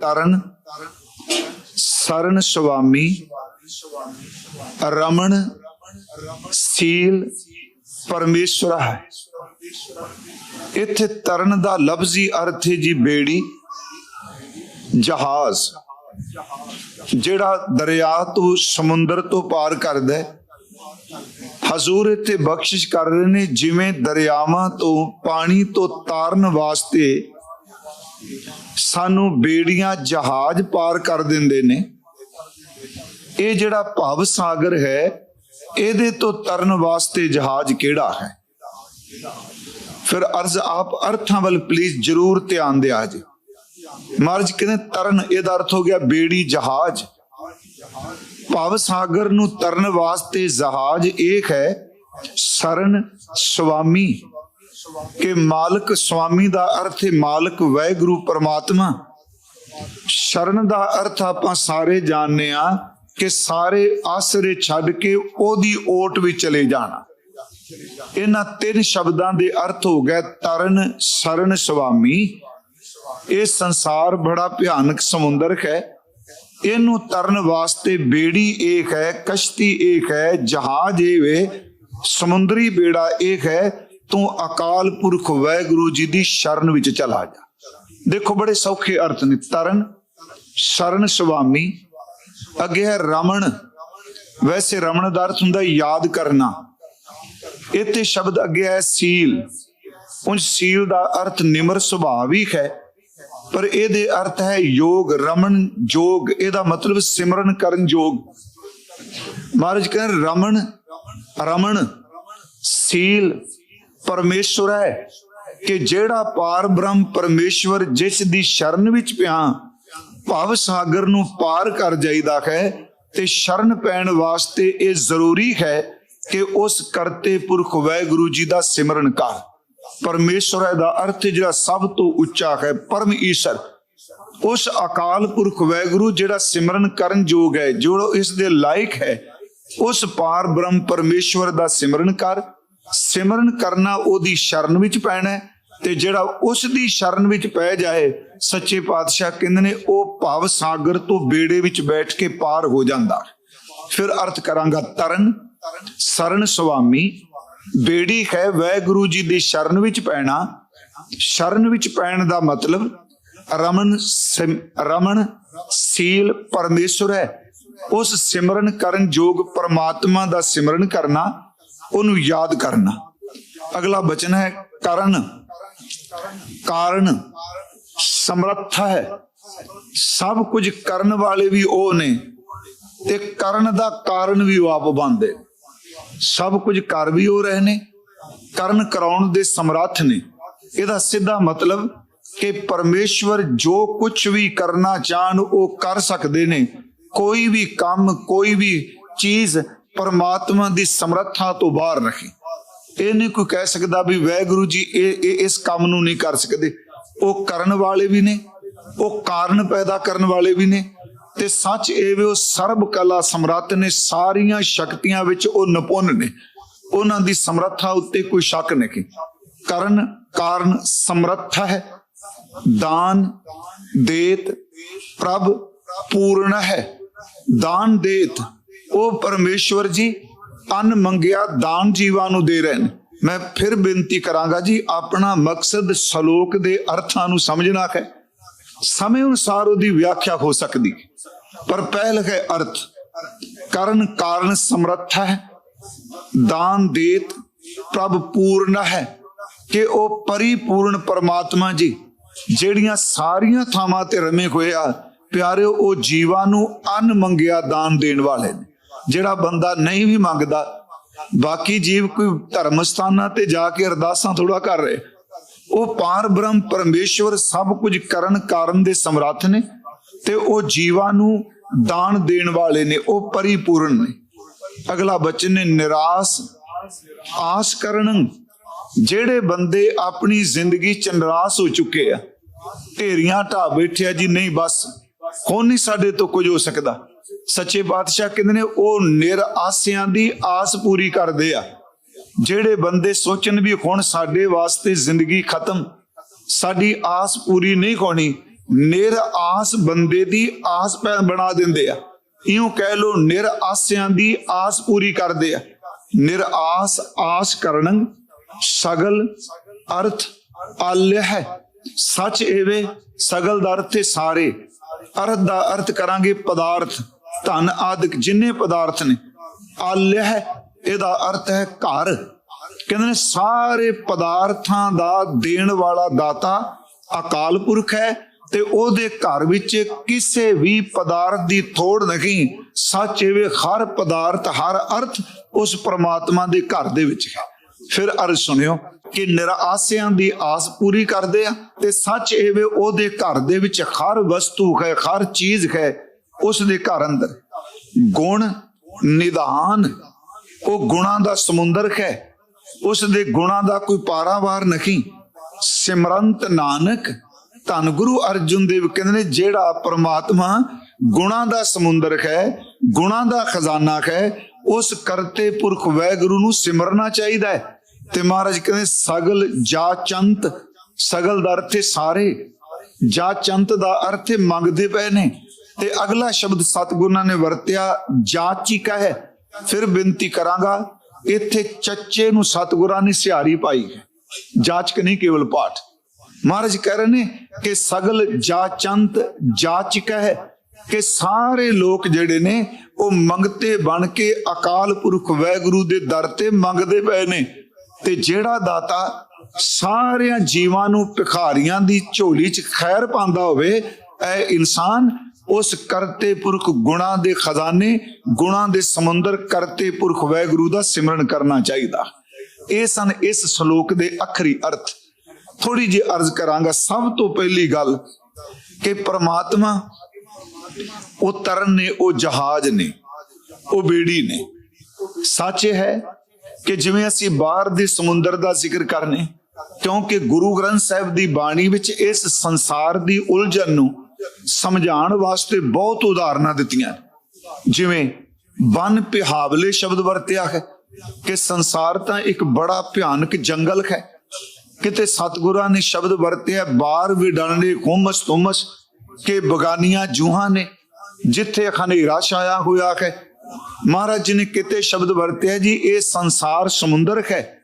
ਤਰਨ, ਸਰਨ ਸੁਆਮੀ, ਰਮਣ, ਸੀਲ ਪਰਮੇਸ਼ਵਰ ਹੈ। ਇੱਥੇ ਤਰਨ ਦਾ ਲਫ਼ਜ਼ੀ ਅਰਥ ਹੈ ਜੀ ਬੇੜੀ, ਜਹਾਜ਼, ਜਿਹੜਾ ਦਰਿਆ ਤੋਂ ਸਮੁੰਦਰ ਤੋਂ ਪਾਰ ਕਰਦਾ ਹੈ। ਹਜ਼ੂਰ ਇੱਥੇ ਬਖਸ਼ਿਸ਼ ਕਰ ਰਹੇ ਨੇ, ਜਿਵੇਂ ਦਰਿਆਵਾਂ ਤੋਂ ਪਾਣੀ ਤੋਂ ਤਾਰਨ ਵਾਸਤੇ ਸਾਨੂੰ ਬੇੜੀਆਂ ਜਹਾਜ਼ ਪਾਰ ਕਰ ਦਿੰਦੇ ਨੇ। ਇਹ ਜਿਹੜਾ ਭਵ ਸਾਗਰ ਹੈ, ਇਹਦੇ ਤੋਂ ਤਰਨ ਵਾਸਤੇ ਜਹਾਜ਼ ਕਿਹੜਾ ਹੈ? ਫਿਰ ਅਰਜ਼ ਆਪ ਅਰਥਾਂ ਵੱਲ ਪਲੀਜ਼ ਜਰੂਰ ਧਿਆਨ ਦਿਆ ਜੀ। ਮਹਾਰਾਜ ਕਹਿੰਦੇ, ਤਰਨ ਇਹਦਾ ਅਰਥ ਹੋ ਗਿਆ ਬੇੜੀ ਜਹਾਜ਼। ਭਵ ਸਾਗਰ ਨੂੰ ਤਰਨ ਵਾਸਤੇ ਜਹਾਜ਼ ਇੱਕ ਹੈ, ਸਰਨ ਸੁਆਮੀ ਕਿ ਮਾਲਕ ਸੁਆਮੀ ਦਾ ਅਰਥ ਹੈ ਮਾਲਕ ਵੈਗੁਰੂ ਪਰਮਾਤਮਾ। ਸ਼ਰਨ ਦਾ ਅਰਥ ਆਪਾਂ ਸਾਰੇ ਜਾਣਦੇ ਆ ਕਿ ਸਾਰੇ ਆਸਰੇ ਛੱਡ ਕੇ ਉਹਦੀ ਓਟ ਵਿੱਚ ਚਲੇ ਜਾਣਾ। ਇਹਨਾਂ ਤਿੰਨ ਸ਼ਬਦਾਂ ਦੇ ਅਰਥ ਹੋ ਗਏ ਤਰਨ, ਸਰਨ ਸੁਆਮੀ ਇਹ ਸੰਸਾਰ ਬੜਾ ਭਿਆਨਕ ਸਮੁੰਦਰ ਹੈ। ਇਹਨੂੰ ਤਰਨ ਵਾਸਤੇ ਬੇੜੀ ਏਕ ਹੈ, ਕਸ਼ਤੀ ਏਕ ਹੈ, ਜਹਾਜ਼ ਇਹ ਵੇ ਸਮੁੰਦਰੀ ਬੇੜਾ ਏਕ ਹੈ। ਤੂੰ ਅਕਾਲ ਪੁਰਖ ਵੈਗੁਰੂ ਜੀ ਦੀ ਸ਼ਰਨ ਵਿੱਚ ਚਲਾ ਜਾ। ਦੇਖੋ ਬੜੇ ਸੌਖੇ ਅਰਥ ਨੇ। ਤਰਨ, ਸ਼ਰਨ ਸੁਆਮੀ। ਅੱਗੇ ਹੈ ਰਮਣ। ਵੈਸੇ ਰਮਣ ਦਾ ਅਰਥ ਹੁੰਦਾ ਯਾਦ ਕਰਨਾ। ਇੱਥੇ ਸ਼ਬਦ ਅੱਗੇ ਹੈ ਸੀਲ। ਉਂਝ ਸੀਲ ਦਾ ਅਰਥ ਨਿਮਰ ਸੁਭਾਵਿਕ ਹੈ, ਪਰ ਇਹਦੇ ਅਰਥ ਹੈ ਯੋਗ, ਰਮਣ, ਜੋਗ। ਇਹਦਾ ਮਤਲਬ ਸਿਮਰਨ ਕਰਨ ਯੋਗ। ਮਹਾਰਾਜ ਕਹਿੰਦੇ ਰਮਣ ਰਮਣ, ਸੀਲ। ਪਰਮੇਸ਼ਵਰ ਹੈ ਕਿ ਜਿਹੜਾ ਪਾਰ ਬ੍ਰਹਮ ਪਰਮੇਸ਼ਵਰ ਜਿਸ ਦੀ ਸ਼ਰਨ ਵਿੱਚ ਪਿਆ, ਭਵ ਸਾਗਰ ਨੂੰ ਪਾਰ ਕਰ ਜਾਈਦਾ ਹੈ ਤੇ ਸ਼ਰਨ ਪੈਣ ਵਾਸਤੇ ਇਹ ਜ਼ਰੂਰੀ ਹੈ ਕਿ ਉਸ ਕਰਤੇ ਪੁਰਖ ਵੈਗੁਰੂ ਜੀ ਦਾ ਸਿਮਰਨ ਕਰ। ਪਰਮੇਸ਼ਵਰ ਦਾ ਅਰਥ ਜਿਹੜਾ ਸਭ ਤੋਂ ਉੱਚਾ ਹੈ, ਪਰਮ ਈਸ਼ਰ। ਉਸ ਅਕਾਲ ਪੁਰਖ ਵੈਗੁਰੂ ਜਿਹੜਾ ਸਿਮਰਨ ਕਰਨ ਯੋਗ ਹੈ, ਜੋ ਇਸ ਦੇ ਲਾਇਕ ਹੈ, ਉਸ ਪਾਰ ਬ੍ਰਹਮ ਪਰਮੇਸ਼ਵਰ ਦਾ ਸਿਮਰਨ ਕਰ ਸਿਮਰਨ ਕਰਨਾ ਉਹਦੀ ਸ਼ਰਨ ਵਿੱਚ ਪੈਣਾ ਹੈ ਤੇ ਜਿਹੜਾ ਉਸ ਦੀ ਸ਼ਰਨ ਵਿੱਚ ਪੈ ਜਾਏ, ਸੱਚੇ ਪਾਤਸ਼ਾਹ ਕਹਿੰਦੇ ਨੇ, ਉਹ ਭਾਵ ਸਾਗਰ ਤੋਂ ਬੇੜੇ ਵਿੱਚ ਬੈਠ ਕੇ ਪਾਰ ਹੋ ਜਾਂਦਾ। ਫਿਰ ਅਰਥ ਕਰਾਂਗਾ ਤਰਨ, ਸਰਨ ਸੁਆਮੀ, ਬੇੜੀ ਹੈ ਵੈਗੁਰੂ ਜੀ ਦੀ ਸ਼ਰਨ ਵਿੱਚ ਪੈਣਾ। ਸ਼ਰਨ ਵਿੱਚ ਪੈਣ ਦਾ ਮਤਲਬ ਰਮਨ ਸਿਮ- ਰਮਨ ਸੀਲ ਪਰਮੇਸ਼ਰ ਹੈ। ਉਸ ਸਿਮਰਨ ਕਰਨ ਯੋਗ ਪਰਮਾਤਮਾ ਦਾ ਸਿਮਰਨ ਕਰਨਾ ਉਹਨੂੰ ਯਾਦ ਕਰਨਾ। ਅਗਲਾ ਬਚਨ ਹੈ, ਕਰਨ। ਕਾਰਨ। ਸਮਰੱਥਾ ਹੈ। ਸਭ ਕੁਝ ਕਰਨ ਵਾਲੇ ਵੀ ਉਹ ਨੇ ਤੇ ਕਰਨ ਦਾ ਕਾਰਨ ਵੀ ਉਹ ਆਪ ਬੰਦੇ ਸਭ ਕੁਝ ਕਰ ਵੀ ਉਹ ਰਹੇ ਨੇ, ਕਰਨ ਕਰਾਉਣ ਦੇ ਸਮਰੱਥ ਨੇ। ਇਹਦਾ ਸਿੱਧਾ ਮਤਲਬ ਕਿ ਪਰਮੇਸ਼ਵਰ ਜੋ ਕੁਝ ਵੀ ਕਰਨਾ ਚਾਹਣ ਉਹ ਕਰ ਸਕਦੇ ਨੇ। ਕੋਈ ਵੀ ਕੰਮ, ਕੋਈ ਵੀ ਚੀਜ਼ ਪਰਮਾਤਮਾ ਦੀ ਸਮਰੱਥਾ ਤੋਂ ਬਾਹਰ ਨਹੀਂ ਇਹ ਨਹੀਂ ਕੋਈ ਕਹਿ ਸਕਦਾ ਵੀ ਵੈਗੁਰੂ ਜੀ, ਇਹ ਇਸ ਕੰਮ ਨੂੰ ਨਹੀਂ ਕਰ ਸਕਦੇ। ਉਹ ਕਰਨ ਵਾਲੇ ਵੀ ਨੇ, ਉਹ ਕਾਰਨ ਪੈਦਾ ਕਰਨ ਵਾਲੇ ਵੀ ਨੇ। ਤੇ ਸੱਚ ਇਹ ਵੀ, ਉਹ ਸਰਬ ਕਲਾ ਸਮਰੱਥ ਨੇ, ਸਾਰੀਆਂ ਸ਼ਕਤੀਆਂ ਵਿੱਚ ਉਹ ਨਿਪੁੰਨ ਨੇ। ਉਹਨਾਂ ਦੀ ਸਮਰੱਥਾ ਉੱਤੇ ਕੋਈ ਸ਼ੱਕ ਨਹੀਂ ਕਰਨ, ਕਾਰਨ ਸਮਰੱਥਾ ਹੈ, ਦਾਨ, ਦੇਤ, ਪ੍ਰਭ ਪੂਰਨ ਹੈ, ਦਾਨ, ਦੇਤ। ਉਹ ਪਰਮੇਸ਼ਵਰ ਜੀ ਅਨ ਮੰਗਿਆ ਦਾਨ ਜੀਵਾਂ ਨੂੰ ਦੇ ਰਹੇ ਨੇ। ਮੈਂ ਫਿਰ ਬੇਨਤੀ ਕਰਾਂਗਾ ਜੀ, ਆਪਣਾ ਮਕਸਦ ਸ਼ਲੋਕ ਦੇ ਅਰਥਾਂ ਨੂੰ ਸਮਝਣਾ ਹੈ। ਸਮੇਂ ਅਨੁਸਾਰ ਉਹਦੀ ਵਿਆਖਿਆ ਹੋ ਸਕਦੀ। ਪਰ ਪਹਿਲ ਹੈ ਅਰਥ। ਕਰਨ ਕਾਰਨ ਸਮਰੱਥਾ ਹੈ। ਦਾਨ ਦੇਤ ਪ੍ਰਭ ਪੂਰਨ ਹੈ ਕਿ ਉਹ ਪਰਿਪੂਰਨ ਪਰਮਾਤਮਾ ਜੀ, ਜਿਹੜੀਆਂ ਸਾਰੀਆਂ ਥਾਵਾਂ ਤੇ ਰਮੇ ਹੋਏ ਆ, ਪਿਆਰਿਓ, ਉਹ ਜੀਵਾਂ ਨੂੰ ਅਨ ਮੰਗਿਆ ਦਾਨ ਦੇਣ ਵਾਲੇ ਨੇ। ਜਿਹੜਾ ਬੰਦਾ ਨਹੀਂ ਵੀ ਮੰਗਦਾ, ਬਾਕੀ ਜੀਵ ਕੋਈ ਧਰਮ ਸਥਾਨਾਂ ਤੇ ਜਾ ਕੇ ਅਰਦਾਸਾਂ ਥੋੜਾ ਕਰ ਰਹੇ। ਉਹ ਪਾਰ ਬ੍ਰਹਮ ਪਰਮੇਸ਼ਵਰ ਸਭ ਕੁਝ ਕਰਨ ਕਾਰਨ ਦੇ ਸਮਰੱਥ ਨੇ ਤੇ ਉਹ ਜੀਵਾਂ ਨੂੰ ਦਾਨ ਦੇਣ ਵਾਲੇ ਨੇ, ਉਹ ਪਰਿਪੂਰਨ ਨੇ। ਅਗਲਾ ਬਚਨ ਨੇ ਨਿਰਾਸ ਆਸ ਕਰਨ, ਜਿਹੜੇ ਬੰਦੇ ਆਪਣੀ ਜ਼ਿੰਦਗੀ ਚ ਨਿਰਾਸ ਹੋ ਚੁੱਕੇ ਆ, ਢੇਰੀਆਂ ਢਾ ਬੈਠਿਆ ਜੀ, ਨਹੀਂ ਬਸ ਹੁਣ ਨਹੀਂ ਸਾਡੇ ਤੋਂ ਕੁਝ ਹੋ ਸਕਦਾ। ਸੱਚੇ ਪਾਤਸ਼ਾਹ ਕਹਿੰਦੇ ਨੇ, ਉਹ ਨਿਰ ਆਸਿਆਂ ਦੀ ਆਸ ਪੂਰੀ ਕਰਦੇ ਆ। ਜਿਹੜੇ ਬੰਦੇ ਸੋਚਣ ਵੀ ਹੁਣ ਸਾਡੇ ਵਾਸਤੇ ਜ਼ਿੰਦਗੀ ਖਤਮ, ਸਾਡੀ ਆਸ ਪੂਰੀ ਨਹੀਂ ਹੋਣੀ ਨਿਰ ਆਸ ਬੰਦੇ ਦੀ ਆਸ ਬਣਾ ਦਿੰਦੇ ਆ। ਇਉਂ ਕਹਿ ਲੋ ਨਿਰ ਦੀ ਆਸ ਪੂਰੀ ਕਰਦੇ ਆ। ਨਿਰ ਆਸ ਆਸ ਕਰਨ ਸਗਲ ਅਰਥ ਆਲਿਆ ਹੈ। ਸੱਚ ਏਵੇ, ਸਗਲ ਦਾ ਅਰਥ ਸਾਰੇ। ਅਰਥ ਦਾ ਅਰਥ ਕਰਾਂਗੇ ਪਦਾਰਥ। ਧਨ ਆਦਿਕ ਜਿੰਨੇ ਪਦਾਰਥ ਨੇ ਆਲਿਆ ਹੈ ਇਹਦਾ ਅਰਥ ਹੈ ਘਰ। ਕਹਿੰਦੇ ਨੇ, ਸਾਰੇ ਪਦਾਰਥਾਂ ਦਾ ਦੇਣ ਵਾਲਾ ਦਾਤਾ ਅਕਾਲ ਪੁਰਖ ਹੈ ਤੇ ਉਹਦੇ ਘਰ ਵਿੱਚ ਕਿਸੇ ਵੀ ਪਦਾਰਥ ਦੀ ਥੋੜ ਨਹੀਂ। ਸੱਚ ਇਹ ਹਰ ਪਦਾਰਥ, ਹਰ ਅਰਥ ਉਸ ਪ੍ਰਮਾਤਮਾ ਦੇ ਘਰ ਦੇ ਵਿੱਚ ਹੈ। ਫਿਰ ਅਰਜ਼ ਸੁਣਿਓ ਕਿ ਨਿਰਾਸਿਆਂ ਦੀ ਆਸ ਪੂਰੀ ਕਰਦੇ ਆ ਤੇ ਸੱਚ ਏਵੇ ਉਹਦੇ ਘਰ ਦੇ ਵਿੱਚ ਹਰ ਵਸਤੂ ਹੈ, ਹਰ ਚੀਜ਼ ਹੈ ਉਸ ਦੇ ਘਰ ਅੰਦਰ। ਗੁਣ ਨਿਦਾਨ ਉਹ ਗੁਣਾਂ ਦਾ ਸਮੁੰਦਰ ਹੈ। ਉਸ ਦੇ ਗੁਣਾਂ ਦਾ ਕੋਈ ਪਾਰਾਵਾਰ ਨਹੀਂ। ਸਿਮਰੰਤ ਨਾਨਕ, ਧੰਨ ਗੁਰੂ ਅਰਜੁਨ ਦੇਵ ਕਹਿੰਦੇ ਨੇ, ਜਿਹੜਾ ਪ੍ਰਮਾਤਮਾ ਗੁਣਾਂ ਦਾ ਸਮੁੰਦਰ ਹੈ, ਗੁਣਾਂ ਦਾ ਖਜ਼ਾਨਾ ਹੈ, ਉਸ ਕਰਤੇ ਪੁਰਖ ਵੈਗੁਰੂ ਨੂੰ ਸਿਮਰਨਾ ਚਾਹੀਦਾ ਹੈ। ਤੇ ਮਹਾਰਾਜ ਕਹਿੰਦੇ, ਸਗਲ ਜਾਚੰਤ, ਸਗਲ ਦਾ ਅਰਥ ਸਾਰੇ। ਜਾ ਜਾਚੰਤ ਦਾ ਅਰਥ ਮੰਗਦੇ ਪਏ ਨੇ। ਤੇ ਅਗਲਾ ਸ਼ਬਦ ਸਤਿਗੁਰਾਂ ਨੇ ਵਰਤਿਆ ਜਾਚਿਕਾ ਹੈ ਫਿਰ ਬੇਨਤੀ ਕਰਾਂਗਾ, ਇੱਥੇ ਚੱਚੇ ਨੂੰ ਸਤਿਗੁਰਾਂ ਨੇ ਸਿਹਾਰੀ ਪਾਈ ਹੈ। ਜਾਚਕ ਨਹੀਂ ਕੇਵਲ ਪਾਠ। ਮਹਾਰਾਜ ਕਹਿ ਰਹੇ ਨੇ ਕਿ ਸਗਲ ਜਾਚੰਤ ਜਾਚਿਕਾ ਹੈ ਕਿ ਸਾਰੇ ਲੋਕ ਜਿਹੜੇ ਨੇ, ਉਹ ਮੰਗਤੇ ਬਣ ਕੇ ਅਕਾਲ ਪੁਰਖ ਵੈਗੁਰੂ ਦੇ ਦਰ ਤੇ ਮੰਗਦੇ ਪਏ ਨੇ। ਤੇ ਜਿਹੜਾ ਦਾਤਾ ਸਾਰਿਆਂ ਜੀਵਾਂ ਨੂੰ ਭਿਖਾਰੀਆਂ ਦੀ ਝੋਲੀ 'ਚ ਖੈਰ ਪਾਉਂਦਾ ਹੋਵੇ, ਇਹ ਇਨਸਾਨ ਉਸ ਕਰਤੇ ਪੁਰਖ ਗੁਣਾ ਦੇ ਖਜ਼ਾਨੇ, ਗੁਣਾ ਦੇ ਸਮੁੰਦਰ, ਕਰਤੇ ਪੁਰਖ ਵੈਗੁਰੂ ਦਾ ਸਿਮਰਨ ਕਰਨਾ ਚਾਹੀਦਾ। ਇਹ ਸਨ ਇਸ ਸ਼ਲੋਕ ਦੇ ਅਖਰੀ ਅਰਥ। ਥੋੜੀ ਜਿਹੀ ਅਰਜ਼ ਕਰਾਂਗਾ, ਸਭ ਤੋਂ ਪਹਿਲੀ ਗੱਲ ਕਿ ਪ੍ਰਮਾਤਮਾ, ਉਹ ਤਰਨ ਨੇ, ਉਹ ਜਹਾਜ਼ ਨੇ, ਉਹ ਬੇੜੀ ਨੇ। ਸੱਚ ਇਹ ਹੈ ਕਿ ਜਿਵੇਂ ਅਸੀਂ ਬਾਹਰ ਦੇ ਸਮੁੰਦਰ ਦਾ ਜ਼ਿਕਰ ਕਰਨੇ, ਕਿਉਂਕਿ ਗੁਰੂ ਗ੍ਰੰਥ ਸਾਹਿਬ ਦੀ ਬਾਣੀ ਵਿੱਚ ਇਸ ਸੰਸਾਰ ਦੀ ਉਲਝਣ ਨੂੰ ਸਮਝਾਉਣ ਵਾਸਤੇ ਬਹੁਤ ਉਦਾਹਰਨਾਂ ਦਿੱਤੀਆਂ। ਜਿਵੇਂ ਵਨ ਪਿਹਾਵਲੇ ਸ਼ਬਦ ਵਰਤਿਆ ਹੈ ਕਿ ਸੰਸਾਰ ਤਾਂ ਇੱਕ ਬੜਾ ਭਿਆਨਕ ਜੰਗਲ ਹੈ। ਕਿਤੇ ਸਤਿਗੁਰਾਂ ਨੇ ਸ਼ਬਦ ਵਰਤਿਆ, ਬਾਰ ਵੀ ਡਲਣੇ ਹੁਮਸ ਤੁਮਸ ਕਿ ਬਗਾਨੀਆਂ ਜੂਹਾਂ ਨੇ, ਜਿੱਥੇ ਹਨੇਰਾ ਛਾਇਆ ਹੋਇਆ ਹੈ। ਮਹਾਰਾਜ ਜੀ ਨੇ ਕਿਤੇ ਸ਼ਬਦ ਵਰਤਿਆ ਜੀ, ਇਹ ਸੰਸਾਰ ਸਮੁੰਦਰ ਹੈ।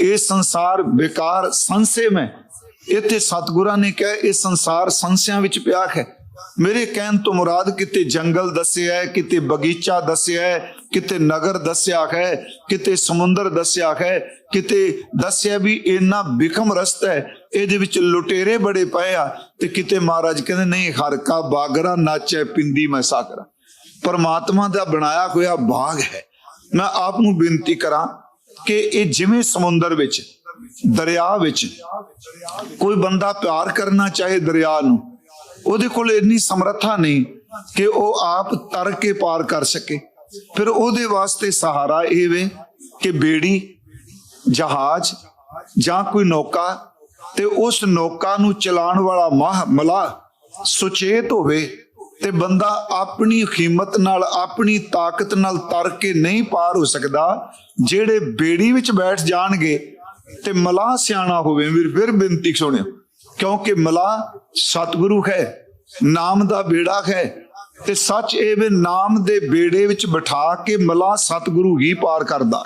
ਇਹ ਸੰਸਾਰ ਬੇਕਾਰ ਸੰਸੇ ਮੈਂ ਇੱਥੇ ਸਤਿਗੁਰਾਂ ਨੇ ਕਿਹਾ, ਇਹ ਸੰਸਾਰ ਸੰਸਿਆਂ ਵਿੱਚ ਪਿਆ ਹੈ। ਮੇਰੇ ਕਹਿਣ ਤੋਂ ਮੁਰਾਦ ਕਿਤੇ ਜੰਗਲ ਦੱਸਿਆ ਹੈ, ਕਿਤੇ ਬਗੀਚਾ ਦੱਸਿਆ ਹੈ, ਕਿਤੇ ਨਗਰ ਦੱਸਿਆ ਹੈ, ਕਿਤੇ ਸਮੁੰਦਰ ਦੱਸਿਆ ਹੈ, ਕਿਤੇ ਦੱਸਿਆ ਵੀ ਇੰਨਾ ਬਿਖਮ ਰਸਤਾ ਹੈ, ਇਹਦੇ ਵਿੱਚ ਲੁਟੇਰੇ ਬੜੇ ਪਏ ਆ ਤੇ ਕਿਤੇ ਮਹਾਰਾਜ ਕਹਿੰਦੇ, ਨਹੀਂ ਹਰਕਾ ਬਾਗਰਾ ਨਾਚੈ ਪਿੰਦੀ ਮੈਂ ਸਾਗਰਾ। ਪਰਮਾਤਮਾ ਦਾ ਬਣਾਇਆ ਹੋਇਆ ਬਾਗ ਹੈ। ਮੈਂ ਆਪ ਨੂੰ ਬੇਨਤੀ ਕਰਾਂ ਕਿ ਇਹ ਜਿਵੇਂ ਸਮੁੰਦਰ ਵਿੱਚ ਦਰਿਆ ਵਿੱਚ ਕੋਈ ਬੰਦਾ ਪਿਆਰ ਕਰਨਾ ਚਾਹੇ ਦਰਿਆ ਨੂੰ, ਉਹਦੇ ਕੋਲ ਇੰਨੀ ਸਮਰੱਥਾ ਨਹੀਂ ਕਿ ਉਹ ਆਪ ਤਰ ਕੇ ਪਾਰ ਕਰ ਸਕੇ। ਫਿਰ ਉਹਦੇ ਵਾਸਤੇ ਸਹਾਰਾ ਇਹ ਵੇ ਕਿ ਬੇੜੀ, ਜਹਾਜ਼ ਜਾਂ ਕੋਈ ਨੌਕਾ ਤੇ ਉਸ ਨੌਕਾ ਨੂੰ ਚਲਾਉਣ ਵਾਲਾ ਮਾਹ, ਮਲਾ ਸੁਚੇਤ ਹੋਵੇ ਤੇ ਬੰਦਾ ਆਪਣੀ ਹਿੰਮਤ ਨਾਲ, ਆਪਣੀ ਤਾਕਤ ਨਾਲ ਤਰ ਕੇ ਨਹੀਂ ਪਾਰ ਹੋ ਸਕਦਾ, ਜਿਹੜੇ ਬੇੜੀ ਵਿੱਚ ਬੈਠ ਜਾਣਗੇ ਤੇ ਮਲਾ ਸਿਆਣਾ ਹੋਵੇ ਵੀਰ, ਫਿਰ ਬੇਨਤੀ ਸੁਣਿਓ, ਕਿਉਂਕਿ ਮਲਾ ਸਤਿਗੁਰੂ ਹੈ, ਨਾਮ ਦਾ ਬੇੜਾ ਹੈ ਤੇ ਸੱਚ ਇਹ ਵੀ ਨਾਮ ਦੇ ਬੇੜੇ ਵਿੱਚ ਬਿਠਾ ਕੇ ਮਲਾ ਸਤਿਗੁਰੂ ਹੀ ਪਾਰ ਕਰਦਾ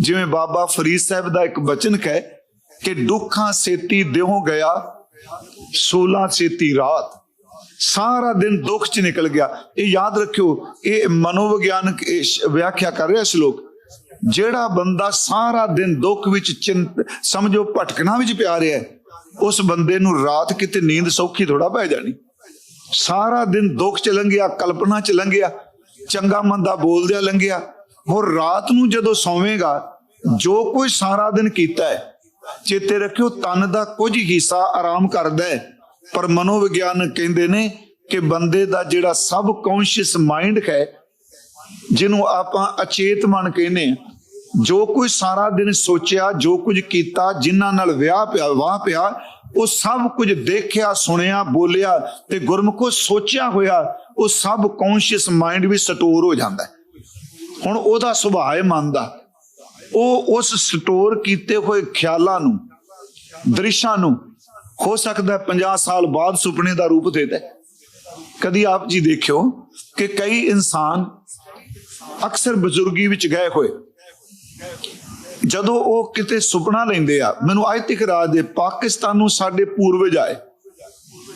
ਜਿਵੇਂ ਬਾਬਾ ਫਰੀਦ ਸਾਹਿਬ ਦਾ ਇੱਕ ਬਚਨ ਹੈ ਕਿ ਦੁੱਖਾਂ ਸੇਤੀ ਦਿਉ ਗਿਆ 16 ਸੇਤੀ ਰਾਤ। ਸਾਰਾ ਦਿਨ ਦੁੱਖ ਚ ਨਿਕਲ ਗਿਆ। ਇਹ ਯਾਦ ਰੱਖਿਓ, ਇਹ ਮਨੋਵਿਗਿਆਨਕ ਵਿਆਖਿਆ ਕਰ ਰਿਹਾ ਸ਼ਲੋਕ ਜਿਹੜਾ ਬੰਦਾ ਸਾਰਾ ਦਿਨ ਦੁੱਖ ਵਿੱਚ ਚਿੰਤ ਸਮਝੋ ਭਟਕਣਾ ਵਿੱਚ ਪਿਆ ਰਿਹਾ ਹੈ, ਉਸ ਬੰਦੇ ਨੂੰ ਰਾਤ ਕਿਤੇ ਨੀਂਦ ਸੌਖੀ ਥੋੜਾ ਪੈ ਜਾਣੀ। ਸਾਰਾ ਦਿਨ ਦੁੱਖ ਚ ਲੰਘਿਆ, ਕਲਪਨਾ ਚ ਲੰਘਿਆ, ਚੰਗਾ ਮੰਦਾ ਬੋਲਦਿਆ ਲੰਘਿਆ। ਹੋਰ ਰਾਤ ਨੂੰ ਜਦੋਂ ਸੌਵੇਂਗਾ, ਜੋ ਕੁਝ ਸਾਰਾ ਦਿਨ ਕੀਤਾ ਹੈ, ਚੇਤੇ ਰੱਖਿਓ ਤਨ ਦਾ ਕੁਝ ਹਿੱਸਾ ਆਰਾਮ ਕਰਦਾ ਹੈ। ਪਰ ਮਨੋਵਿਗਿਆਨ ਕਹਿੰਦੇ ਨੇ ਕਿ ਬੰਦੇ ਦਾ ਜਿਹੜਾ ਸਬ ਕੌਂਸ਼ੀਅਸ ਮਾਈਂਡ ਹੈ, ਜਿਹਨੂੰ ਆਪਾਂ ਅਚੇਤ ਮਨ ਕਹਿੰਦੇ ਆ ਜੋ ਕੁਝ ਸਾਰਾ ਦਿਨ ਸੋਚਿਆ, ਜੋ ਕੁਝ ਕੀਤਾ, ਜਿਨ੍ਹਾਂ ਨਾਲ ਵਿਆਹ ਪਿਆ, ਵਾਹ ਪਿਆ, ਉਹ ਸਭ ਕੁਝ ਦੇਖਿਆ, ਸੁਣਿਆ, ਬੋਲਿਆ ਤੇ ਗੁਰਮੁਖੋ ਸੋਚਿਆ ਹੋਇਆ, ਉਹ ਸਭ ਕੌਂਸ਼ੀਅਸ ਮਾਈਂਡ ਵੀ ਸਟੋਰ ਹੋ ਜਾਂਦਾ ਹੁਣ ਉਹਦਾ ਸੁਭਾਅ ਹੈ ਮਨ ਦਾ ਉਹ ਉਸ ਸਟੋਰ ਕੀਤੇ ਹੋਏ ਖਿਆਲਾਂ ਨੂੰ, ਦ੍ਰਿਸ਼ਾਂ ਨੂੰ ਹੋ ਸਕਦਾ ਹੈ। 50 ਸਾਲ ਬਾਅਦ ਸੁਪਨੇ ਦਾ ਰੂਪ ਦੇ ਕਦੀ ਆਪ ਜੀ ਦੇਖਿਓ ਕਿ ਕਈ ਇਨਸਾਨ ਅਕਸਰ ਬਜ਼ੁਰਗੀ ਵਿੱਚ ਗਏ ਹੋਏ ਜਦੋਂ ਉਹ ਕਿਤੇ ਸੁਪਨਾ ਲੈਂਦੇ ਆ, ਮੈਨੂੰ ਅੱਜ ਤੱਕ ਰਾਜ ਦੇ ਪਾਕਿਸਤਾਨ ਨੂੰ ਸਾਡੇ ਪੂਰਵਜ ਆਏ।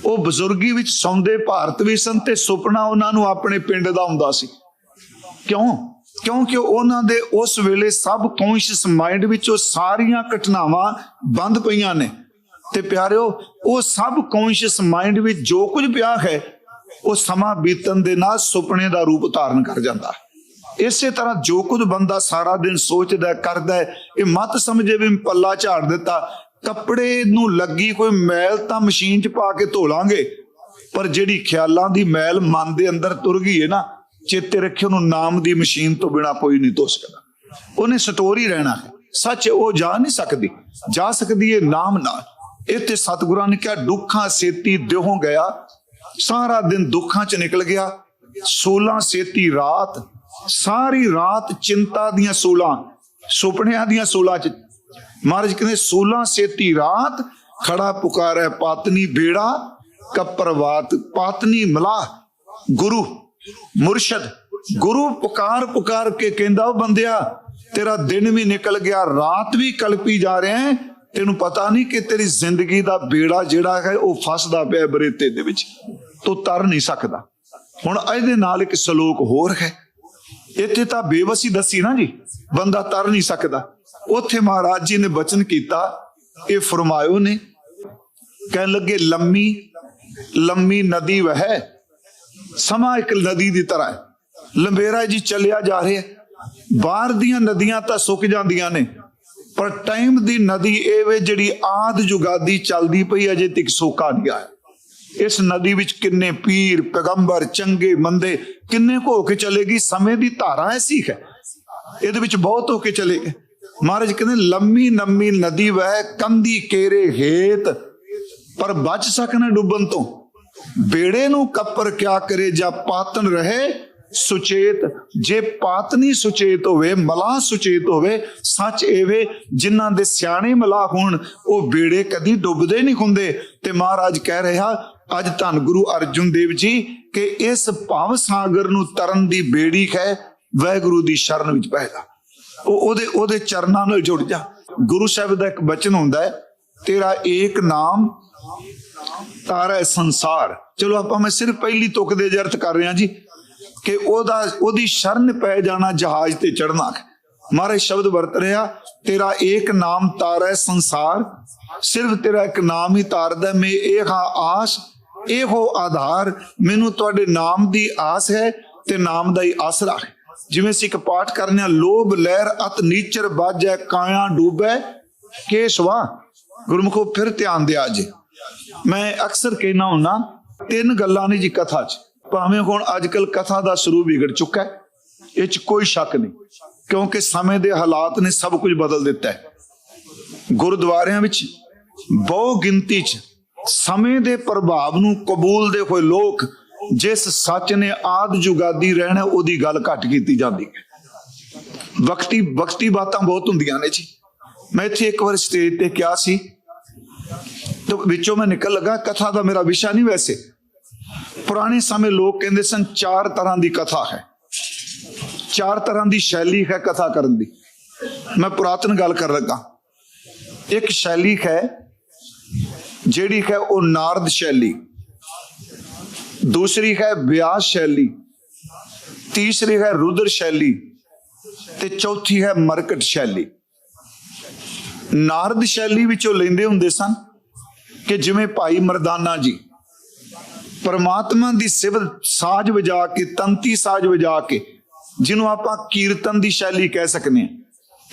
ਉਹ ਬਜ਼ੁਰਗੀ ਵਿੱਚ ਸੌਂਦੇ ਭਾਰਤ ਵੀ ਸਨ ਤੇ ਸੁਪਨਾ ਉਹਨਾਂ ਨੂੰ ਆਪਣੇ ਪਿੰਡ ਦਾ ਹੁੰਦਾ ਸੀ। ਕਿਉਂ? ਕਿਉਂਕਿ ਉਹਨਾਂ ਦੇ ਉਸ ਵੇਲੇ ਸਬ ਕੌਂਸ਼ੀਅਸ ਮਾਈਂਡ ਵਿੱਚ ਉਹ ਸਾਰੀਆਂ ਘਟਨਾਵਾਂ ਬੰਦ ਪਈਆਂ ਨੇ। ਤੇ ਪਿਆਰਿਓ, ਉਹ ਸਬ ਕੌਂਸ਼ੀਅਸ ਮਾਈਂਡ ਵਿੱਚ ਜੋ ਕੁਝ ਪਿਆ ਹੈ, ਉਹ ਸਮਾਂ ਬੀਤਣ ਦੇ ਨਾਲ ਸੁਪਨੇ ਦਾ ਰੂਪ ਧਾਰਨ ਕਰ ਜਾਂਦਾ ਹੈ। ਇਸੇ ਤਰ੍ਹਾਂ ਜੋ ਕੁਝ ਬੰਦਾ ਸਾਰਾ ਦਿਨ ਸੋਚਦਾ, ਕਰਦਾ ਇਹ ਮਤ ਸਮਝੇ ਵੀ ਪੱਲਾ ਝਾੜ ਦਿੱਤਾ। ਕੱਪੜੇ ਨੂੰ ਲੱਗੀ ਕੋਈ ਮੈਲ ਤਾਂ ਮਸ਼ੀਨ 'ਚ ਪਾ ਕੇ ਧੋ ਲਾਂਗੇ, ਪਰ ਜਿਹੜੀ ਖਿਆਲਾਂ ਦੀ ਮੈਲ ਮਨ ਦੇ ਅੰਦਰ ਤੁਰ ਗਈ ਹੈ ਨਾ, ਚੇਤੇ ਰੱਖਿਓ ਉਹਨੂੰ ਨਾਮ ਦੀ ਮਸ਼ੀਨ ਤੋਂ ਬਿਨਾ ਕੋਈ ਨਹੀਂ ਧੋ ਸਕਦਾ। ਉਹਨੇ ਸਟੋਰ ਹੀ ਰਹਿਣਾ ਹੈ। ਸੱਚ ਉਹ ਜਾ ਨਹੀਂ ਸਕਦੀ। ਜਾ ਸਕਦੀ ਹੈ ਨਾਮ ਨਾਲ। ਇਹ ਤੇ ਸਤਿਗੁਰਾਂ ਨੇ ਕਿਹਾ, ਦੁੱਖਾਂ ਸੇਤੀ ਦਿਹੋਂ ਗਿਆ। ਸਾਰਾ ਦਿਨ ਦੁੱਖਾਂ 'ਚ ਨਿਕਲ ਗਿਆ। 16 ਸੇਤੀ ਰਾਤ ਸਾਰੀ ਰਾਤ ਚਿੰਤਾ ਦੀਆਂ 16 ਸੁਪਨਿਆਂ ਦੀਆਂ 16 ਚ। ਮਹਾਰਾਜ ਕਹਿੰਦੇ 16 ਸੇਤੀ ਰਾਤ ਖੜਾ ਪੁਕਾਰੈ ਪਾਤਨੀ ਬੇੜਾ, ਕਪਰਵਾਤ ਪਾਤਨੀ ਮਲਾ। ਗੁਰੂ, ਮੁਰਸ਼ਦ, ਗੁਰੂ ਪੁਕਾਰ ਪੁਕਾਰ ਕੇ ਕਹਿੰਦਾ, ਉਹ ਬੰਦਿਆ, ਤੇਰਾ ਦਿਨ ਵੀ ਨਿਕਲ ਗਿਆ, ਰਾਤ ਵੀ ਕਲਪੀ ਜਾ ਰਿਹਾ ਹੈ। ਤੈਨੂੰ ਪਤਾ ਨਹੀਂ ਕਿ ਤੇਰੀ ਜ਼ਿੰਦਗੀ ਦਾ ਬੇੜਾ ਜਿਹੜਾ ਹੈ, ਉਹ ਫਸਦਾ ਪਿਆ ਬਰੇਤੇ ਦੇ ਵਿੱਚ। ਤੂੰ ਤਰ ਨਹੀਂ ਸਕਦਾ। ਹੁਣ ਇਹਦੇ ਨਾਲ ਇੱਕ ਸ਼ਲੋਕ ਹੋਰ ਹੈ। ਇੱਥੇ ਤਾਂ ਬੇਵਸੀ ਦੱਸੀ ਨਾ ਜੀ, ਬੰਦਾ ਤਰ ਨਹੀਂ ਸਕਦਾ। ਉੱਥੇ ਮਹਾਰਾਜ ਜੀ ਨੇ ਬਚਨ ਕੀਤਾ, ਇਹ ਫਰਮਾਇਓ ਨੇ, ਕਹਿਣ ਲੱਗੇ, ਲੰਮੀ ਲੰਮੀ ਨਦੀ ਵਹਿ, ਸਮਾਂ ਇੱਕ ਨਦੀ ਦੀ ਤਰ੍ਹਾਂ ਹੈ। ਲੰਬੇਰਾ ਜੀ ਚੱਲਿਆ ਜਾ ਰਿਹਾ ਬਾਹਰ ਦੀਆਂ ਨਦੀਆਂ ਤਾਂ ਸੁੱਕ ਜਾਂਦੀਆਂ ਨੇ, ਪਰ ਟਾਈਮ ਦੀ ਨਦੀ ਇਹ ਵੇ ਜਿਹੜੀ ਆਦ ਜੁਗਾਦੀ ਚੱਲਦੀ ਪਈ ਅਜੇ ਤੱਕ ਸੋਕਾ ਨਹੀਂ ਆਇਆ। ਇਸ ਨਦੀ ਵਿੱਚ ਕਿੰਨੇ ਪੀਰ, ਪੈਗੰਬਰ, ਚੰਗੇ ਮੰਦੇ, ਕਿੰਨੇ ਕੋ ਹੋ ਕੇ ਚਲੇਗੀ ਸਮੇਂ ਦੀ ਧਾਰਾ ਐਸੀ ਹੈ ਇਹਦੇ ਵਿੱਚ ਬਹੁਤ ਹੋ ਕੇ ਚਲੇਗੇ ਮਹਾਰਾਜ ਕਹਿੰਦੇ, ਲੰਮੀ ਨੰਮੀ ਨਦੀ ਵਹਿ, ਕੰਦੀ ਕੇਰੇ ਹੇਤ, ਪਰ ਬਚ ਸਕਣਾ ਡੁੱਬਣ ਤੋਂ। ਬੇੜੇ ਨੂੰ ਕੱਪਰ ਕਿਆ ਕਰੇ, ਜਾਂ ਪਾਤਨ ਰਹੇ, ਸੁਚੇਤ। ਜੇ ਪਾਤਨੀ ਸੁਚੇਤ ਹੋਵੇ, ਮਲਾ ਸੁਚੇਤ ਹੋਵੇ, ਸੱਚ ਐਵੇਂ ਜਿਨ੍ਹਾਂ ਦੇ ਸਿਆਣੇ ਮਲਾ ਹੋਣ, ਉਹ ਬੇੜੇ ਕਦੀ ਡੁੱਬਦੇ ਨਹੀਂ ਹੁੰਦੇ। ਤੇ ਮਹਾਰਾਜ ਕਹਿ ਰਿਹਾ ਅੱਜ ਧੰਨ ਗੁਰੂ ਅਰਜੁਨ ਦੇਵ ਜੀ ਕਿ ਇਸ ਭਵ ਸਾਗਰ ਨੂੰ ਤਰਨ ਦੀ ਬੇੜੀ ਹੈ, ਵਾਹਿਗੁਰੂ ਦੀ ਸ਼ਰਨ ਵਿੱਚ ਪੈ ਜਾ। ਉਹ ਉਹਦੇ ਉਹਦੇ ਚਰਨਾਂ ਨਾਲ ਜੁੜ ਜਾ। ਗੁਰੂ ਸਾਹਿਬ ਦਾ ਇੱਕ ਬਚਨ ਹੁੰਦਾ ਹੈ, ਤੇਰਾ ਏਕ ਨਾਮ, ਤਾਰਾ ਸੰਸਾਰ। ਚਲੋ ਆਪਾਂ ਮੈਂ ਸਿਰਫ ਪਹਿਲੀ ਤੁਕ ਦੇ ਜਰਤ ਕਰ ਰਿਹਾ ਜੀ, ਕਿ ਉਹਦਾ, ਉਹਦੀ ਸ਼ਰਨ ਪੈ ਜਾਣਾ ਜਹਾਜ਼ ਤੇ ਚੜਨਾ ਮਹਾਰਾਜ ਸ਼ਬਦ ਵਰਤ ਰਿਹਾ, ਤੇਰਾ ਏਕ ਨਾਮ ਤਾਰਾ ਸੰਸਾਰ, ਸਿਰਫ ਤੇਰਾ ਇੱਕ ਨਾਮ ਹੀ ਤਾਰਦਾ ਮੈਂ ਇਹ ਹਾਂ ਆਸ ਇਹੋ ਆਧਾਰ ਮੈਨੂੰ ਤੁਹਾਡੇ ਨਾਮ ਦੀ ਆਸ ਹੈ ਤੇ ਨਾਮ ਦਾ ਹੀ ਆਸਰਾ ਹੈ। ਜਿਵੇਂ ਅਸੀਂ ਇੱਕ ਪਾਠ ਕਰਨੇ ਆ ਲੋਭ, ਲਹਿਰ, ਅਤ, ਨੀਚਰ ਬਾਜੈ ਕਾਇਆ, ਡੂਬੈ ਕੇਸ਼ਵਾ ਗੁਰਮੁਖੋ, ਫਿਰ ਧਿਆਨ ਦਿਆ ਜੀ ਮੈਂ ਅਕਸਰ ਕਹਿਣਾ ਹੁੰਨਾ, ਤਿੰਨ ਗੱਲਾਂ ਨੇ ਜੀ ਕਥਾ 'ਚ। ਭਾਵੇਂ ਹੁਣ ਅੱਜਕੱਲ ਕਥਾ ਦਾ ਸਰੂਪ ਵਿਗੜ ਚੁੱਕਾ ਹੈ, ਇਹ 'ਚ ਕੋਈ ਸ਼ੱਕ ਨਹੀਂ। ਕਿਉਂਕਿ ਸਮੇਂ ਦੇ ਹਾਲਾਤ ਨੇ ਸਭ ਕੁਝ ਬਦਲ ਦਿੱਤਾ ਹੈ। ਗੁਰਦੁਆਰਿਆਂ ਵਿੱਚ ਬਹੁ ਗਿਣਤੀ 'ਚ ਸਮੇਂ ਦੇ ਪ੍ਰਭਾਵ ਨੂੰ ਕਬੂਲਦੇ ਹੋਏ ਲੋਕ ਜਿਸ ਸੱਚ ਨੇ ਆਦ ਜੁਗਾਦੀ ਰਹਿਣਾ ਉਹਦੀ ਗੱਲ ਘੱਟ ਕੀਤੀ ਜਾਂਦੀ ਹੈ। ਵਕਤੀ ਵਕਤੀ ਬਾਤਾਂ ਬਹੁਤ ਹੁੰਦੀਆਂ ਨੇ ਜੀ। ਮੈਂ ਇੱਥੇ ਇੱਕ ਵਾਰ ਸਟੇਜ ਤੇ ਕਿਹਾ ਸੀ। ਤੇ ਵਿੱਚੋਂ ਮੈਂ ਨਿਕਲ ਲੱਗਾ, ਕਥਾ ਦਾ ਮੇਰਾ ਵਿਸ਼ਾ ਨਹੀਂ ਵੈਸੇ। ਪੁਰਾਣੇ ਸਮੇਂ ਲੋਕ ਕਹਿੰਦੇ ਸਨ, ਚਾਰ ਤਰ੍ਹਾਂ ਦੀ ਕਥਾ ਹੈ। ਚਾਰ ਤਰ੍ਹਾਂ ਦੀ ਸ਼ੈਲੀ ਹੈ ਕਥਾ ਕਰਨ ਦੀ। ਮੈਂ ਪੁਰਾਤਨ ਗੱਲ ਕਰ ਲੱਗਾ। ਇੱਕ ਸ਼ੈਲੀ ਹੈ ਜਿਹੜੀ ਹੈ ਉਹ ਨਾਰਦ ਸ਼ੈਲੀ। ਦੂਸਰੀ ਹੈ ਵਿਆਸ ਸ਼ੈਲੀ। ਤੀਸਰੀ ਹੈ ਰੁਦਰ ਸ਼ੈਲੀ ਤੇ ਚੌਥੀ ਹੈ ਮਰਕਟ ਸ਼ੈਲੀ। ਨਾਰਦ ਸ਼ੈਲੀ ਵਿੱਚੋਂ ਲੈਂਦੇ ਹੁੰਦੇ ਸਨ ਕਿ ਜਿਵੇਂ ਭਾਈ ਮਰਦਾਨਾ ਜੀ, ਪਰਮਾਤਮਾ ਦੀ ਸਿਫਤ ਸਾਜ਼ ਵਜਾ ਕੇ, ਤੰਤੀ ਸਾਜ਼ ਵਜਾ ਕੇ, ਜਿਹਨੂੰ ਆਪਾਂ ਕੀਰਤਨ ਦੀ ਸ਼ੈਲੀ ਕਹਿ ਸਕਨੇ ਆ,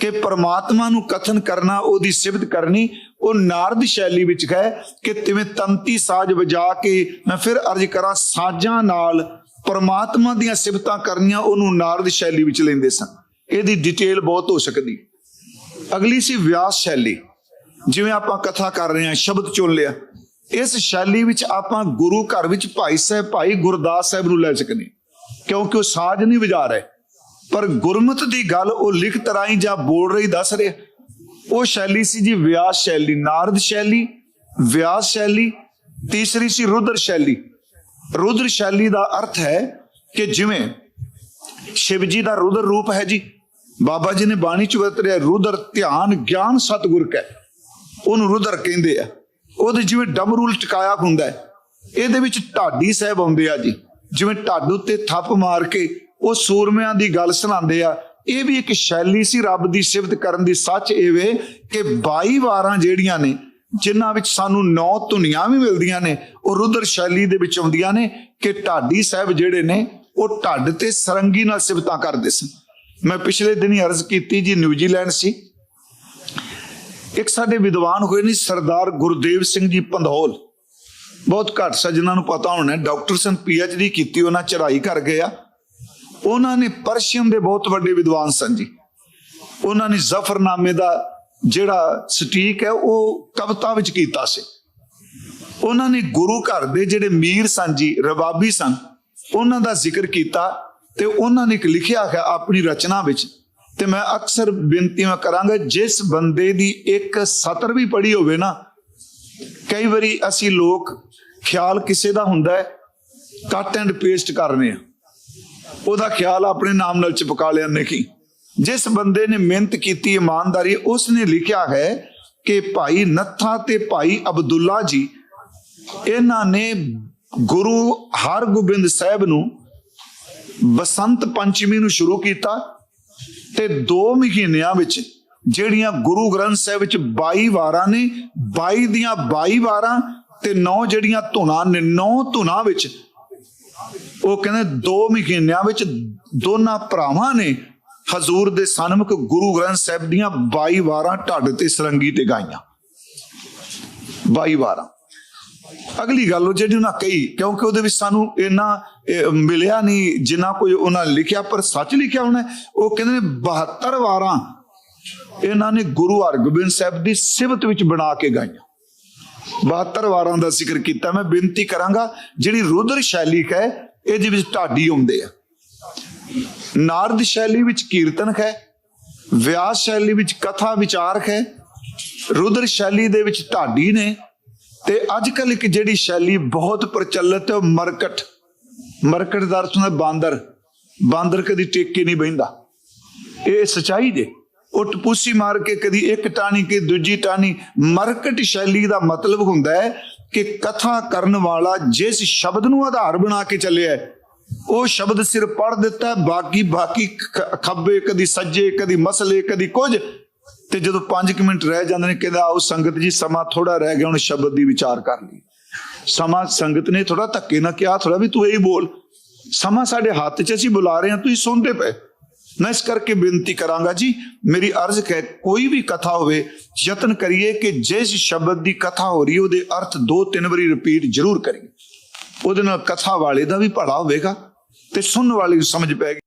ਕਿ ਪਰਮਾਤਮਾ ਨੂੰ ਕਥਨ ਕਰਨਾ, ਉਹਦੀ ਸਿਫਤ ਕਰਨੀ ਉਹ ਨਾਰਦ ਸ਼ੈਲੀ ਵਿੱਚ ਹੈ ਕਿ ਤਿਵੇਂ ਤੰਤੀ ਸਾਜ਼ ਵਜਾ ਕੇ ਮੈਂ ਫਿਰ ਅਰਜ਼ ਕਰਾਂ ਸਾਜ਼ਾਂ ਨਾਲ ਪਰਮਾਤਮਾ ਦੀਆਂ ਸਿਫਤਾਂ ਕਰਨੀਆਂ ਉਹਨੂੰ ਨਾਰਦ ਸ਼ੈਲੀ ਵਿੱਚ ਲੈਂਦੇ ਸਨ। ਇਹਦੀ ਡਿਟੇਲ ਬਹੁਤ ਹੋ ਸਕਦੀ। ਅਗਲੀ ਸੀ ਵਿਆਸ ਸ਼ੈਲੀ। ਜਿਵੇਂ ਆਪਾਂ ਕਥਾ ਕਰ ਰਹੇ ਹਾਂ, ਸ਼ਬਦ ਚੁਣ ਲਿਆ। ਇਸ ਸ਼ੈਲੀ ਵਿੱਚ ਆਪਾਂ ਗੁਰੂ ਘਰ ਵਿੱਚ ਭਾਈ ਸਾਹਿਬ, ਭਾਈ ਗੁਰਦਾਸ ਸਾਹਿਬ ਨੂੰ ਲੈ ਸਕਨੇ। ਕਿਉਂਕਿ ਉਹ ਸਾਜ਼ ਨਹੀਂ ਵਜਾ ਰਹੇ। ਪਰ ਗੁਰਮਤ ਦੀ ਗੱਲ ਉਹ ਲਿਖਤ ਰਾਈ ਜਾਂ ਬੋਲ ਰਹੀ ਦੱਸ ਰਿਹਾ। ਉਹ ਸ਼ੈਲੀ ਸੀ ਜੀ ਵਿਆਸ ਸ਼ੈਲੀ, ਨਾਰਦ ਸ਼ੈਲੀ ਵਿਆਸ ਸ਼ੈਲੀ, ਤੀਸਰੀ ਸੀ ਰੁਦਰ ਸ਼ੈਲੀ। ਰੁਦਰ ਸ਼ੈਲੀ ਦਾ ਅਰਥ ਹੈ ਕਿ ਜਿਵੇਂ ਸ਼ਿਵ ਜੀ ਦਾ ਰੁਦਰ ਰੂਪ ਹੈ ਜੀ, ਬਾਬਾ ਜੀ ਨੇ ਬਾਣੀ ਚ ਵਰਤਿਆ, ਰੁਦਰ ਧਿਆਨ ਗਿਆਨ ਸਤਿਗੁਰ ਕੈ। ਉਹਨੂੰ ਰੁਦਰ ਕਹਿੰਦੇ ਆ। ਉਹਦੇ ਜਿਵੇਂ ਡਮਰੂ ਲਟਕਾਇਆ ਹੁੰਦਾ ਹੈ। ਇਹਦੇ ਵਿੱਚ ਢਾਡੀ ਸਾਹਿਬ ਆਉਂਦੇ ਆ ਜੀ। ਜਿਵੇਂ ਢੱਡ ਉੱਤੇ ਥੱਪ ਮਾਰ ਕੇ ਉਹ ਸੂਰਮਿਆਂ ਦੀ ਗੱਲ ਸੁਣਾਉਂਦੇ ਆ ਇਹ ਵੀ ਇੱਕ ਸ਼ੈਲੀ ਸੀ ਰੱਬ ਦੀ ਸਿਫਤ ਕਰਨ ਦੀ ਸੱਚ ਇਹ ਵੇ ਕਿ 22 ਵਾਰਾਂ ਜਿਹੜੀਆਂ ਨੇ, ਜਿਨ੍ਹਾਂ ਵਿੱਚ ਸਾਨੂੰ ਨੌ ਧੁਨੀਆਂ ਵੀ ਮਿਲਦੀਆਂ ਨੇ, ਉਹ ਰੁਦਰ ਸ਼ੈਲੀ ਦੇ ਵਿੱਚ ਆਉਂਦੀਆਂ ਨੇ ਕਿ ਢਾਡੀ ਸਾਹਿਬ ਜਿਹੜੇ ਨੇ, ਉਹ ਢੱਡ ਤੇ ਸਰੰਗੀ ਨਾਲ ਸਿਫਤਾਂ ਕਰਦੇ ਸਨ। ਮੈਂ ਪਿਛਲੇ ਦਿਨੀ ਅਰਜ਼ ਕੀਤੀ ਜੀ ਨਿਊਜ਼ੀਲੈਂਡ ਸੀ। ਇੱਕ ਸਾਡੇ ਵਿਦਵਾਨ ਹੋਏ ਨੇ ਸਰਦਾਰ ਗੁਰਦੇਵ ਸਿੰਘ ਜੀ ਪੰਧੌਲ। ਬਹੁਤ ਘੱਟ ਸੱਜਣਾ ਨੂੰ ਪਤਾ ਹੋਣਾ, ਡਾਕਟਰ ਸਨ ਡੀ ਕੀਤੀ, ਉਹਨਾਂ ਚੜ੍ਹਾਈ ਕਰ ਗਏ ਆ। ਉਹਨਾਂ ਨੇ ਪਰਸ਼ੀਅਨ ਦੇ ਬਹੁਤ ਵੱਡੇ ਵਿਦਵਾਨ ਸਨ ਜੀ। ਉਹਨਾਂ ਨੇ ਜ਼ਫਰਨਾਮੇ ਦਾ ਜਿਹੜਾ ਸਟੀਕ ਹੈ, ਉਹ ਕਵਿਤਾ ਵਿੱਚ ਕੀਤਾ ਸੀ। ਉਹਨਾਂ ਨੇ ਗੁਰੂ ਘਰ ਦੇ ਜਿਹੜੇ ਮੀਰ ਸਨ ਜੀ ਰਬਾਬੀ ਸਨ, ਉਹਨਾਂ ਦਾ ਜ਼ਿਕਰ ਕੀਤਾ ਤੇ ਉਹਨਾਂ ਨੇ ਇੱਕ ਲਿਖਿਆ ਹੈ ਆਪਣੀ ਰਚਨਾ ਵਿੱਚ। ਤੇ ਮੈਂ ਅਕਸਰ ਬੇਨਤੀ ਮੈਂ ਕਰਾਂਗਾ, ਜਿਸ ਬੰਦੇ ਦੀ ਇੱਕ ਸਤਰ ਵੀ ਪੜੀ ਹੋਵੇ ਨਾ, ਕਈ ਵਾਰੀ ਅਸੀਂ ਲੋਕ ਖਿਆਲ ਕਿਸੇ ਦਾ ਹੁੰਦਾ ਹੈ ਕੱਟ ਐਂਡ ਪੇਸਟ ਕਰਨੇ ਆ। ਉਹਦਾ ਖਿਆਲ ਆਪਣੇ ਨਾਮ ਨਾਲ ਚਿਪਕਾ ਲਿਆ ਨਹੀਂ। ਜਿਸ ਬੰਦੇ ਨੇ ਮਿਹਨਤ ਕੀਤੀ, ਇਮਾਨਦਾਰੀ ਉਸ ਨੇ ਲਿਖਿਆ ਹੈ ਕਿ ਭਾਈ ਨੱਥਾ ਤੇ ਭਾਈ ਅਬਦੁੱਲਾ ਜੀ, ਇਹਨਾਂ ਨੇ ਗੁਰੂ ਹਰਗੋਬਿੰਦ ਸਾਹਿਬ ਨੂੰ ਬਸੰਤ ਪੰਚਮੀ ਨੂੰ ਸ਼ੁਰੂ ਕੀਤਾ ਤੇ 2 ਮਹੀਨਿਆਂ ਵਿੱਚ ਜਿਹੜੀਆਂ ਗੁਰੂ ਗ੍ਰੰਥ ਸਾਹਿਬ ਵਿੱਚ 22 ਵਾਰਾਂ ਨੇ 22 ਦੀਆਂ 22 ਵਾਰਾਂ ਤੇ 9 ਜਿਹੜੀਆਂ ਧੁਨਾਂ ਨੇ 9 ਧੁਨਾਂ ਵਿੱਚ ਉਹ ਕਹਿੰਦੇ ਦੋ ਮਹੀਨਿਆਂ ਵਿੱਚ ਦੋਨਾਂ ਭਰਾਵਾਂ ਨੇ ਹਜ਼ੂਰ ਦੇ ਸਨਮੁਖ ਗੁਰੂ ਗ੍ਰੰਥ ਸਾਹਿਬ ਦੀਆਂ 22 ਵਾਰਾਂ ਢੱਡ ਤੇ ਸਰੰਗੀ ਤੇ ਗਾਈਆਂ। 22 ਵਾਰਾਂ। ਅਗਲੀ ਗੱਲ ਉਹ ਜਿਹੜੀ ਉਹਨਾਂ ਕਹੀ, ਕਿਉਂਕਿ ਉਹਦੇ ਵਿੱਚ ਸਾਨੂੰ ਇੰਨਾ ਮਿਲਿਆ ਨਹੀਂ, ਜਿੰਨਾ ਕੋਈ ਉਹਨਾਂ ਲਿਖਿਆ, ਪਰ ਸੱਚ ਲਿਖਿਆ ਉਹਨੇ ਉਹ ਕਹਿੰਦੇ ਨੇ 72 ਵਾਰਾਂ ਇਹਨਾਂ ਨੇ ਗੁਰੂ ਹਰਗੋਬਿੰਦ ਸਾਹਿਬ ਦੀ ਸਿਫਤ ਵਿੱਚ ਬਣਾ ਕੇ ਗਾਈਆਂ। 72 ਵਾਰਾਂ ਦਾ ਜ਼ਿਕਰ ਕੀਤਾ, ਮੈਂ ਬੇਨਤੀ ਕਰਾਂਗਾ, ਜਿਹੜੀ ਰੁਦਰ ਸ਼ੈਲੀ ਹੈ ਇਹਦੇ ਵਿੱਚ ਢਾਡੀ ਆਉਂਦੇ ਆ। ਨਾਰਦ ਸ਼ੈਲੀ ਵਿੱਚ ਕੀਰਤਨ ਹੈ, ਵਿਆਸ ਸ਼ੈਲੀ ਵਿੱਚ ਕਥਾ ਵਿਚਾਰਕ ਹੈ, ਰੁਦਰ ਸ਼ੈਲੀ ਦੇ ਵਿੱਚ ਢਾਡੀ ਨੇ ਤੇ ਅੱਜ ਕੱਲ ਇੱਕ ਜਿਹੜੀ ਸ਼ੈਲੀ ਬਹੁਤ ਪ੍ਰਚਲਿਤ ਹੈ, ਉਹ ਮਰਕਟ। ਮਰਕਟ ਦਾ ਅਰਥ ਹੁੰਦਾ ਬਾਂਦਰ। ਬਾਂਦਰ ਕਦੀ ਟੇਕੇ ਨਹੀਂ ਬਹਿੰਦਾ। ਇਹ ਸਚਾਈ ਦੇ ਉਹ ਟਪੂਸੀ ਮਾਰ ਕੇ ਕਦੀ ਇੱਕ ਟਾਣੀ ਕਿ ਦੂਜੀ ਟਾਣੀ ਮਰਕਟ ਸ਼ੈਲੀ ਦਾ ਮਤਲਬ ਹੁੰਦਾ ਹੈ ਕਿ ਕਥਾ ਕਰਨ ਵਾਲਾ ਜਿਸ ਸ਼ਬਦ ਨੂੰ ਆਧਾਰ ਬਣਾ ਕੇ ਚੱਲਿਆ ਉਹ ਸ਼ਬਦ ਸਿਰ ਪੜ ਦਿੱਤਾ, ਬਾਕੀ ਬਾਕੀ ਖੱਬੇ, ਕਦੀ ਸੱਜੇ, ਕਦੀ ਮਸਲੇ, ਕਦੀ ਕੁਝ। ਤੇ ਜਦੋਂ 5 ਮਿੰਟ ਰਹਿ ਜਾਂਦੇ ਨੇ, ਕਹਿੰਦਾ ਆਓ ਸੰਗਤ ਜੀ, ਸਮਾਂ ਥੋੜਾ ਰਹਿ ਗਿਆ, ਹੁਣ ਸ਼ਬਦ ਦੀ ਵਿਚਾਰ ਕਰ ਲਈ ਸਮਾਂ ਸੰਗਤ ਨੇ ਥੋੜਾ ਧੱਕੇ ਨਾਲ ਕਿਹਾ ਥੋੜਾ ਵੀ ਤੂੰ ਇਹੀ ਬੋਲ। ਸਮਾਂ ਸਾਡੇ ਹੱਥ 'ਚ ਅਸੀਂ ਬੁਲਾ ਰਹੇ ਹਾਂ, ਤੁਸੀਂ ਸੁਣਦੇ ਪਏ। ਮੈਂ ਇਸ ਕਰਕੇ ਬੇਨਤੀ ਕਰਾਂਗਾ ਜੀ, ਮੇਰੀ ਅਰਜ਼ ਹੈ ਕੋਈ ਵੀ ਕਥਾ ਹੋਵੇ, ਯਤਨ ਕਰੀਏ ਕਿ ਜਿਸ ਸ਼ਬਦ ਦੀ ਕਥਾ ਹੋ ਰਹੀ ਉਹਦੇ ਅਰਥ ਦੋ ਤਿੰਨ ਵਾਰੀ ਰਿਪੀਟ ਜ਼ਰੂਰ ਕਰੀਏ। ਉਹਦੇ ਨਾਲ ਕਥਾ ਵਾਲੇ ਦਾ ਵੀ ਭਲਾ ਹੋਵੇਗਾ ਤੇ ਸੁਣਨ ਵਾਲੇ ਨੂੰ ਸਮਝ ਪੈਗੀ